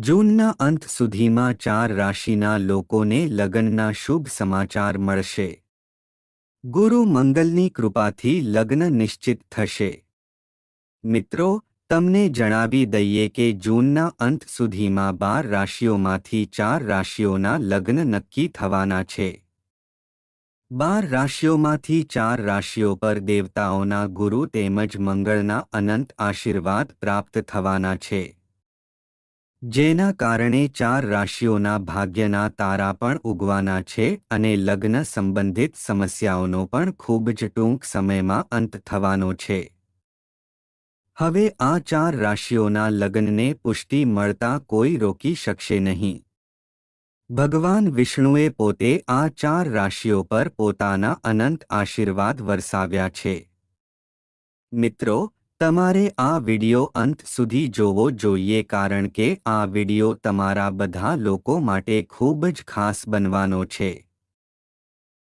જૂનના અંત સુધીમાં ચાર રાશિના લોકોને લગ્નના શુભ સમાચાર મળશે. ગુરુ મંગલની કૃપાથી લગ્ન નિશ્ચિત થશે. મિત્રો, તમને જણાવી દઈએ કે જૂનના અંત સુધીમાં બાર રાશિઓમાંથી ચાર રાશિઓના લગ્ન નક્કી થવાના છે. બાર રાશિઓમાંથી ચાર રાશિઓ પર દેવતાઓના ગુરુ તેમજ મંગળના અનંત આશીર્વાદ પ્રાપ્ત થવાના છે. જેના કારણે ચાર રાશિઓના ભાગ્યના તારા પણ ઉગવાના છે અને લગ્ન સંબંધિત સમસ્યાઓનો પણ ખૂબ જ ટૂંક સમયમાં અંત થવાનો છે. હવે આ ચાર રાશિઓના લગ્નને પુષ્ટિ મળતા કોઈ રોકી શકશે નહીં. ભગવાન વિષ્ણુએ પોતે આ ચાર રાશિઓ પર પોતાના અનંત આશીર્વાદ વરસાવ્યા છે. મિત્રો તમારે આ વિડિયો અંત સુધી જોવો જોઈએ કારણ કે આ વિડિયો તમારા બધા લોકો માટે ખૂબ જ ખાસ બનવાનો છે.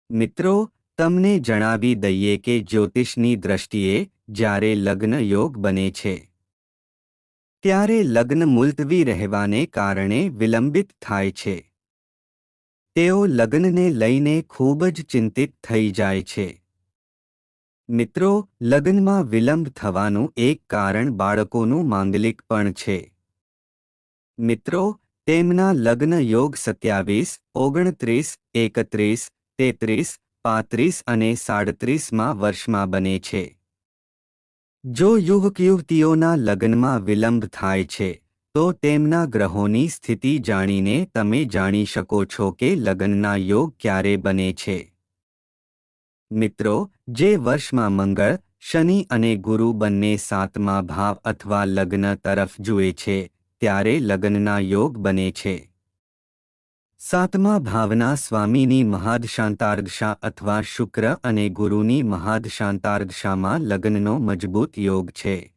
મિત્રો, તમને જણાવી દઈએ કે જ્યોતિષની દ્રષ્ટિએ જ્યારે લગ્ન યોગ બને છે, ત્યારે લગ્ન મુલતવી રહેવાને કારણે વિલંબિત થાય છે. તેઓ લગ્નને લઈને ખૂબ જ ચિંતિત થઈ જાય છે. મિત્રો, લગ્નમાં વિલંબ થવાનું એક કારણ બાળકોનું માંગલિક પણ છે. મિત્રો, તેમના લગ્ન યોગ સત્યાવીસ, ઓગણત્રીસ, એકત્રીસ, તેત્રીસ, પાંત્રીસ અને સાડત્રીસમાં વર્ષમાં બને છે. જો યુવક યુવતીઓના લગ્નમાં વિલંબ થાય છે, તો તેમના ગ્રહોની સ્થિતિ જાણીને તમે જાણી શકો છો કે લગ્નના યોગ ક્યારે બને છે. મિત્રો, જે વર્ષમાં મંગળ, શનિ અને ગુરુ બંને સાતમા ભાવ અથવા લગ્ન તરફ જુએ છે, ત્યારે લગ્નના યોગ બને છે. સાતમા ભાવના સ્વામીની મહાદશાંતાર્દશા અથવા શુક્ર અને ગુરુની મહાદશાંતાર્દશામાં લગ્નનો મજબૂત યોગ છે.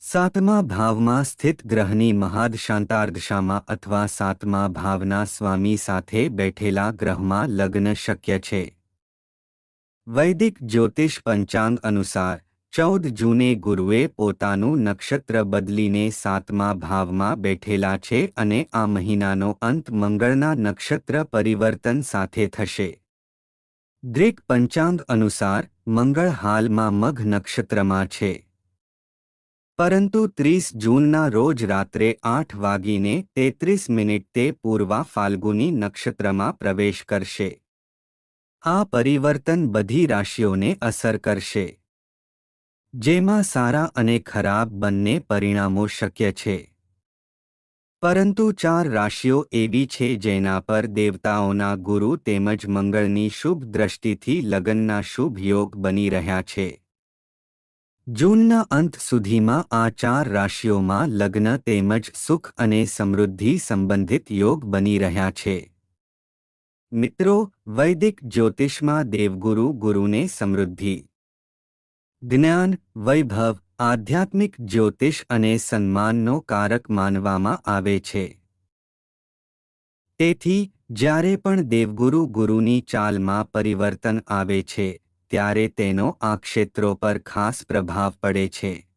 સાતમા ભાવમાં સ્થિત ગ્રહની મહાદશાંતાર્દશામાં અથવા સાતમા ભાવના સ્વામી સાથે બેઠેલા ગ્રહમાં લગ્ન શક્ય છે. વૈદિક જ્યોતિષ પંચાંગ અનુસાર, ચૌદ જૂને ગુરુએ પોતાનું નક્ષત્ર બદલીને સાતમા ભાવમાં બેઠેલા છે અને આ મહિનાનો અંત મંગળના નક્ષત્ર પરિવર્તન સાથે થશે. દ્રિક પંચાંગ અનુસાર, મંગળ હાલમાં મઘ નક્ષત્રમાં છે. પરંતુ ત્રીસ જૂનના રોજ રાત્રે આઠ વાગીને તેત્રીસ મિનિટ તે પૂર્વા ફાલ્ગુની નક્ષત્રમાં પ્રવેશ કરશે. આ પરિવર્તન બધી રાશિઓને અસર કરશે. જેમાં સારા અને ખરાબ બંને પરિણામો શક્ય છે. પરંતુ ચાર રાશિઓ એવી છે જેના પર દેવતાઓના ગુરુ તેમજ મંગળની શુભ દ્રષ્ટિથી લગ્નના શુભ યોગ બની રહ્યા છે. જૂનના અંત સુધીમાં આ ચાર રાશિઓમાં લગ્ન તેમજ સુખ અને સમૃદ્ધિ સંબંધિત યોગ બની રહ્યા છે. મિત્રો, વૈદિક જ્યોતિષમાં દેવગુરુ ગુરુને સમૃદ્ધિ. જ્ઞાન, વૈભવ, આધ્યાત્મિક જ્યોતિષ અને સન્માનનો કારક માનવામાં આવે છે. તેથી, જ્યારે પણ દેવગુરુ ગુરુની ચાલમાં પરિવર્તન આવે છે, ત્યારે તેનો આ ક્ષેત્રો પર ખાસ પ્રભાવ પડે છે.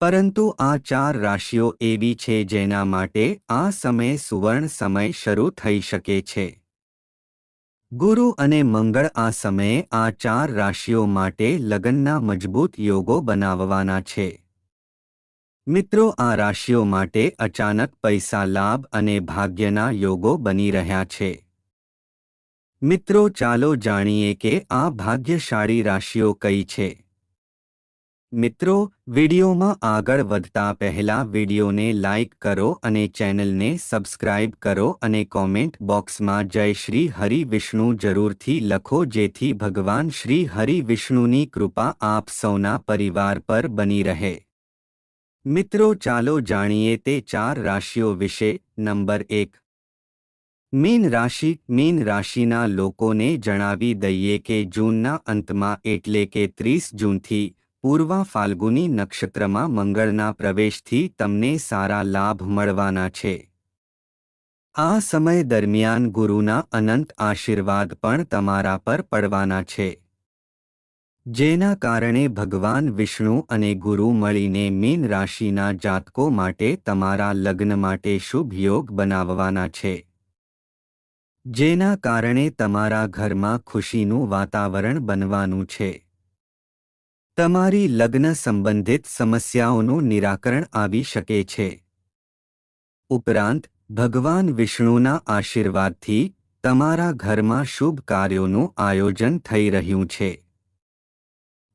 પરંતુ આ ચાર રાશિઓ એવી છે જેના માટે આ સમય સુવર્ણ સમય શરૂ થઈ શકે છે. ગુરુ અને મંગળ આ સમયે આ ચાર રાશિઓ માટે લગ્નના મજબૂત યોગો બનાવવાના છે. મિત્રો, આ રાશિઓ માટે અચાનક પૈસા લાભ અને ભાગ્યના યોગો બની રહ્યા છે. મિત્રો, ચાલો જાણીએ કે આ ભાગ્યશાળી રાશિઓ કઈ છે. મિત્રો, વિડિયોમાં આગળ વધતા પહેલા વિડીયોને લાઇક કરો અને ચેનલને સબસ્ક્રાઇબ કરો અને કોમેન્ટ બોક્સમાં જય શ્રી હરિ વિષ્ણુ જરૂરથી લખો જેથી ભગવાન શ્રી હરિ વિષ્ણુની કૃપા આપ સૌના પરિવાર પર બની રહે. મિત્રો, ચાલો જાણીએ તે ચાર રાશિઓ વિશે. નંબર એક. મીન રાશિ. મીન રાશિના લોકોને જણાવી દઈએ કે જૂનના અંતમાં એટલે કે ત્રીસ જૂનથી પૂર્વા ફાલ્ગુની નક્ષત્રમાં મંગળના પ્રવેશથી તમને સારા લાભ મળવાના છે. આ સમય દરમિયાન ગુરુના અનંત આશીર્વાદ પણ તમારા પર પડવાના છે. જેના કારણે ભગવાન વિષ્ણુ અને ગુરુ મળીને મીન રાશિના જાતકો માટે તમારા લગ્ન માટે શુભ યોગ બનાવવાના છે. જેના કારણે તમારા ઘરમાં ખુશીનું વાતાવરણ બનવાનું છે. તમારી લગ્ન સંબંધિત સમસ્યાઓનું નિરાકરણ આવી શકે છે. ઉપરાંત, ભગવાન વિષ્ણુના આશીર્વાદથી તમારા ઘરમાં શુભ કાર્યોનું આયોજન થઈ રહ્યું છે.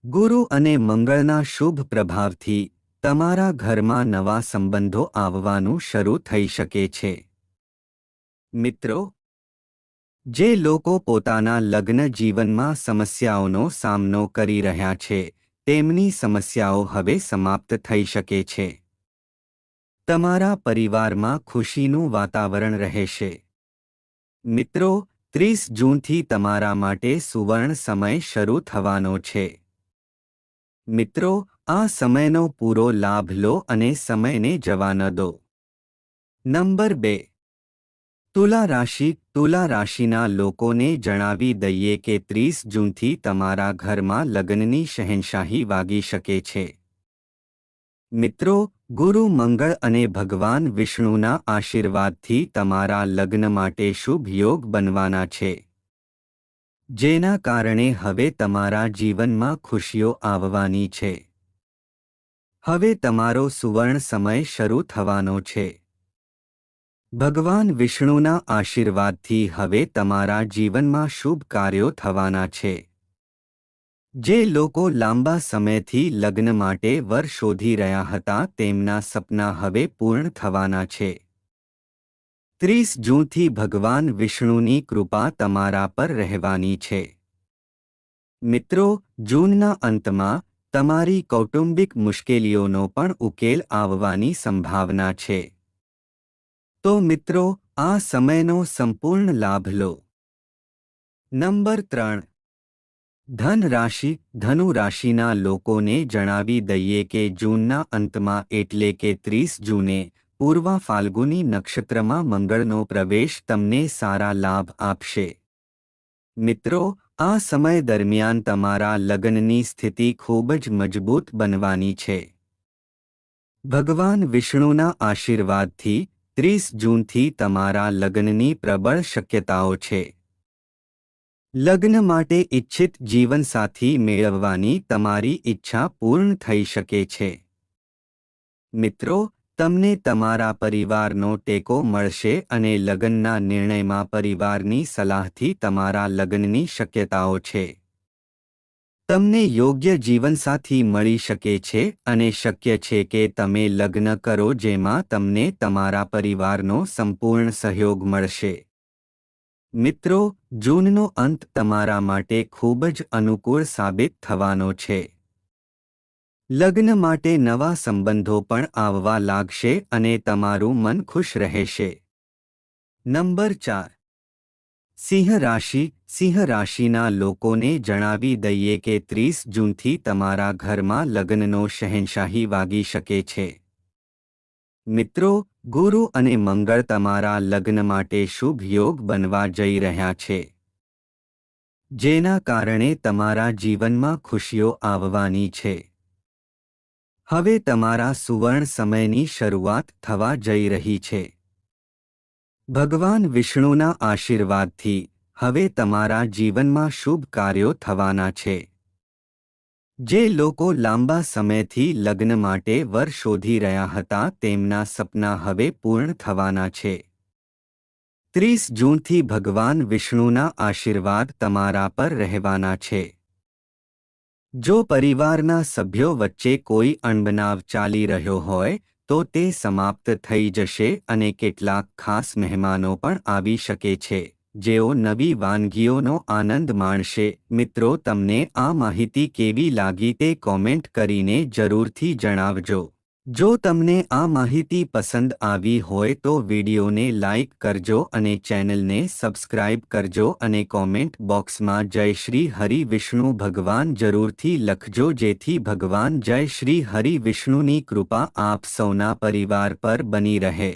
ગુરુ અને મંગળના શુભ પ્રભાવથી તમારા ઘરમાં નવા સંબંધો આવવાનું શરૂ થઈ શકે છે. મિત્રો, જે લોકો પોતાના લગ્ન જીવનમાં સમસ્યાઓનો સામનો કરી રહ્યા છે તેમની સમસ્યાઓ હવે સમાપ્ત થઈ શકે છે. તમારા પરિવારમાં ખુશીનું વાતાવરણ રહેશે. મિત્રો, ત્રીસ જૂનથી તમારા માટે સુવર્ણ સમય શરૂ થવાનો છે. મિત્રો, આ સમયનો પૂરો લાભ લો અને સમયને જવા ન દો. નંબર બે. તુલા રાશિ, તુલા રાશિના લોકોને જણાવી દઈએ કે ત્રીસ જૂનથી તમારા ઘરમાં લગ્નની શહેનશાહી વાગી શકે છે. મિત્રો, ગુરુ મંગળ અને ભગવાન વિષ્ણુના આશીર્વાદથી તમારા લગ્ન માટે શુભ યોગ બનવાના છે. જેના કારણે હવે તમારા જીવનમાં ખુશીઓ આવવાની છે. હવે તમારો સુવર્ણ સમય શરૂ થવાનો છે. ભગવાન વિષ્ણુના આશીર્વાદથી હવે તમારા જીવનમાં શુભ કાર્યો થવાના છે. જે લોકો લાંબા સમયથી લગ્ન માટે વર શોધી રહ્યા હતા તેમના સપના હવે પૂર્ણ થવાના છે. ત્રીસ જૂનથી ભગવાન વિષ્ણુની કૃપા તમારા પર રહેવાની છે. મિત્રો, જૂનના અંતમાં તમારી કૌટુંબિક મુશ્કેલીઓનો પણ ઉકેલ આવવાની સંભાવના છે. તો મિત્રો, આ સમયનો સંપૂર્ણ લાભ લો. નંબર ત્રણ. ધન રાશિ ધનુ રાશિના લોકોને જણાવી દઈએ કે જૂનના અંતમાં એટલે કે ત્રીસ જૂને, પૂર્વા ફાલ્ગુની નક્ષત્રમાં મંગળનો પ્રવેશ તમને સારા લાભ આપશે. મિત્રો, આ સમય દરમિયાન તમારા લગ્નની સ્થિતિ ખૂબ જ મજબૂત બનવાની છે. ભગવાન વિષ્ણુના આશીર્વાદથી ત્રીસ જૂનથી તમારા લગ્નની પ્રબળ શક્યતાઓ છે. લગ્ન માટે ઇચ્છિત જીવનસાથી મેળવવાની તમારી ઈચ્છા પૂર્ણ થઈ શકે છે. મિત્રો, તમને તમારા પરિવારનો ટેકો મળશે અને લગ્નના નિર્ણયમાં પરિવારની સલાહથી તમારા લગ્નની શક્યતાઓ છે. તમને યોગ્ય જીવનસાથી મળી શકે છે અને શક્ય છે કે તમે લગ્ન કરો જેમાં તમને તમારા પરિવારનો સંપૂર્ણ સહયોગ મળશે. મિત્રો, જૂનનો અંત તમારા માટે ખૂબ જ અનુકૂળ સાબિત થવાનો છે. લગ્ન માટે નવા સંબંધો પણ આવવા લાગશે અને તમારું મન ખુશ રહેશે. નંબર ચાર. સિંહ રાશિ સિંહ રાશિના લોકોને જણાવી દઈએ કે ત્રીસ જૂનથી તમારા ઘરમાં લગ્નનો શહેનશાહી વાગી શકે છે. મિત્રો, ગુરુ અને મંગળ તમારા લગ્ન માટે શુભ યોગ બનવા જઈ રહ્યા છે. જેના કારણે તમારા જીવનમાં ખુશીઓ આવવાની છે. હવે તમારા સુવર્ણ સમયની શરૂઆત થવા જઈ રહી છે. ભગવાન વિષ્ણુના આશીર્વાદથી હવે તમારા જીવનમાં શુભ કાર્યો થવાના છે. જે લોકો લાંબા સમયથી લગ્ન માટે વર શોધી રહ્યા હતા, તેમના સપના હવે પૂર્ણ થવાના છે. ત્રીસ જૂનથી ભગવાન વિષ્ણુના આશીર્વાદ તમારા પર રહેવાના છે. જો પરિવારના સભ્યો વચ્ચે કોઈ અણબનાવ ચાલી રહ્યો હોય, તો તે સમાપ્ત થઈ જશે અને કેટલાક ખાસ મહેમાનો પણ આવી શકે છે. જેઓ નવી વાનગીઓનો આનંદ માણશે. મિત્રો, તમને આ માહિતી કેવી લાગી તે કોમેન્ટ કરીને જરૂરથી જણાવજો. જો તમને આ માહિતી પસંદ આવી હોય તો વિડીયોને લાઇક કરજો અને ચેનલને સબસ્ક્રાઇબ કરજો અને કોમેન્ટ બોક્સમાં જય શ્રી હરિ વિષ્ણુ ભગવાન જરૂરથી લખજો જેથી ભગવાન જય શ્રી હરિ વિષ્ણુની કૃપા આપ સૌના પરિવાર પર બની રહે.